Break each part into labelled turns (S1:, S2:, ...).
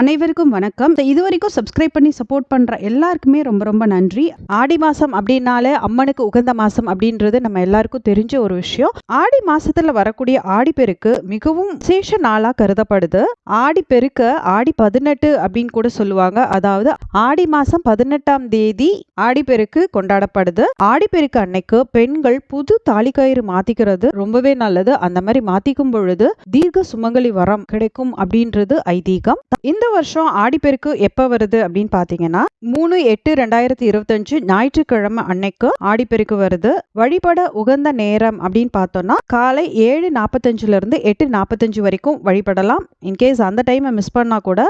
S1: அனைவருக்கும் வணக்கம். இது வரைக்கும் சப்ஸ்கிரைப் பண்ணி சப்போர்ட் பண்ற எல்லாருக்குமே ரொம்ப ரொம்ப நன்றி. ஆடி மாதம் அப்படின்னாலே அம்மனுக்கு உகந்த மாசம் அப்படின்றது நம்ம எல்லாருக்கும் தெரிஞ்ச ஒரு விஷயம். ஆடி மாசத்துல வரக்கூடிய ஆடிப்பெருக்கு மிகவும் விசேஷ நாளா கருதப்படுது. ஆடிப்பெருக்க ஆடி பதினெட்டு அப்படின்னு கூட சொல்லுவாங்க. அதாவது ஆடி மாசம் பதினெட்டாம் தேதி ஆடிப்பெருக்கு கொண்டாடப்படுது. ஆடிப்பெருக்கு அன்னைக்கு பெண்கள் புது தாலிக்கயிறு மாத்திக்கிறது ரொம்பவே நல்லது. அந்த மாதிரி மாத்திக்கும் பொழுது தீர்க்க சுமங்கலி வரம் கிடைக்கும் அப்படின்றது ஐதீகம். இந்த வருஷம் ஆடிப்பெருக்கு எப்ப வருது அப்படின்னு பாத்தீங்கன்னா மூணு எட்டு ரெண்டாயிரத்தி இருபத்தஞ்சு ஞாயிற்றுக்கிழமை அன்னைக்கு ஆடிப்பெருக்கு வருது. வழிபட உகந்த நேரம் அப்படின்னு பார்த்தோம்னா காலை ஏழு நாற்பத்தஞ்சுல இருந்து எட்டு நாற்பத்தஞ்சு வரைக்கும் வழிபடலாம். இன்கேஸ் அந்த டைமை மிஸ் பண்ணா கூட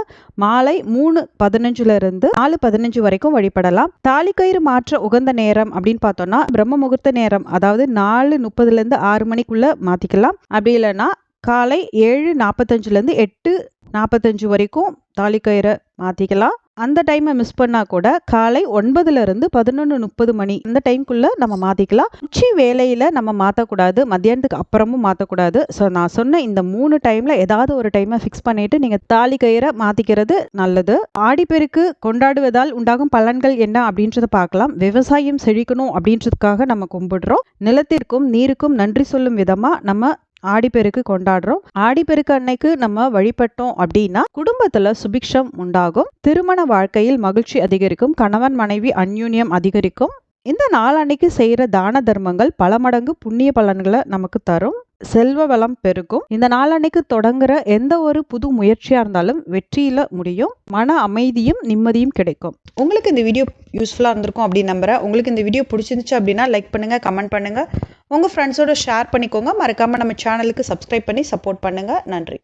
S1: மாலை மூணு பதினஞ்சுல இருந்து நாலு பதினஞ்சு வரைக்கும் வழிபடலாம். தாலிக்கயிறு மாற்ற உகந்த நேரம் அப்படின்னு பார்த்தோம்னா பிரம்ம முகூர்த்த நேரம் அதாவது நாலு முப்பதுல இருந்து ஆறு மணிக்குள்ள மாத்திக்கலாம். அப்படி இல்லைன்னா காலை ஏழு நாற்பத்தஞ்சுலேருந்து எட்டு நாற்பத்தஞ்சு வரைக்கும் தாலிக்கயிறை மாற்றிக்கலாம் அந்த டைமை மிஸ் பண்ணால் கூட காலை ஒன்பதுலேருந்து பதினொன்று முப்பது மணி அந்த டைம்குள்ளே நம்ம மாற்றிக்கலாம் உச்சி வேலையில் நம்ம மாற்றக்கூடாது மத்தியானத்துக்கு அப்புறமும் மாற்றக்கூடாது ஸோ நான் சொன்ன இந்த மூணு டைமில் ஏதாவது ஒரு டைமை ஃபிக்ஸ் பண்ணிவிட்டு நீங்கள் தாலி கயிறை மாற்றிக்கிறது நல்லது. ஆடிப்பெருக்கு கொண்டாடுவதால் உண்டாகும் பலன்கள் என்ன அப்படின்றத பார்க்கலாம். விவசாயம் செழிக்கணும் அப்படின்றதுக்காக நம்ம கும்பிடுறோம். நிலத்திற்கும் நீருக்கும் நன்றி சொல்லும் விதமாக நம்ம ஆடிப்பெருக்கு கொண்டாடுறோம். ஆடிப்பெருக்கு அன்னைக்கு நம்ம வழிபட்டோம் அப்படின்னா குடும்பத்துல சுபிக்ஷம் உண்டாகும். திருமண வாழ்க்கையில் மகிழ்ச்சி அதிகரிக்கும். கணவன் மனைவி அந்யூன்யம் அதிகரிக்கும். இந்த நாளன்னைக்கு செய்யற தான தர்மங்கள் பல மடங்கு புண்ணிய பலன்களை நமக்கு தரும். செல்வ வளம் பெருகும். இந்த நாளன்னைக்கு தொடங்குற எந்த ஒரு புது முயற்சியா இருந்தாலும் வெற்றியில முடியும். மன அமைதியும் நிம்மதியும் கிடைக்கும். உங்களுக்கு இந்த வீடியோ யூஸ்ஃபுல்லாக இருந்திருக்கும் அப்படின்னு நம்புறேன். உங்களுக்கு இந்த வீடியோ பிடிச்சிருந்துச்சு அப்படின்னா லைக் பண்ணுங்க கமெண்ட் பண்ணுங்க. உங்கள் ஃப்ரெண்ட்ஸோட ஷேர் பண்ணிக்கோங்க. மறக்காமல் நம்ம சேனலுக்கு சப்ஸ்கிரைப் பண்ணி சப்போர்ட் பண்ணுங்கள் நன்றி.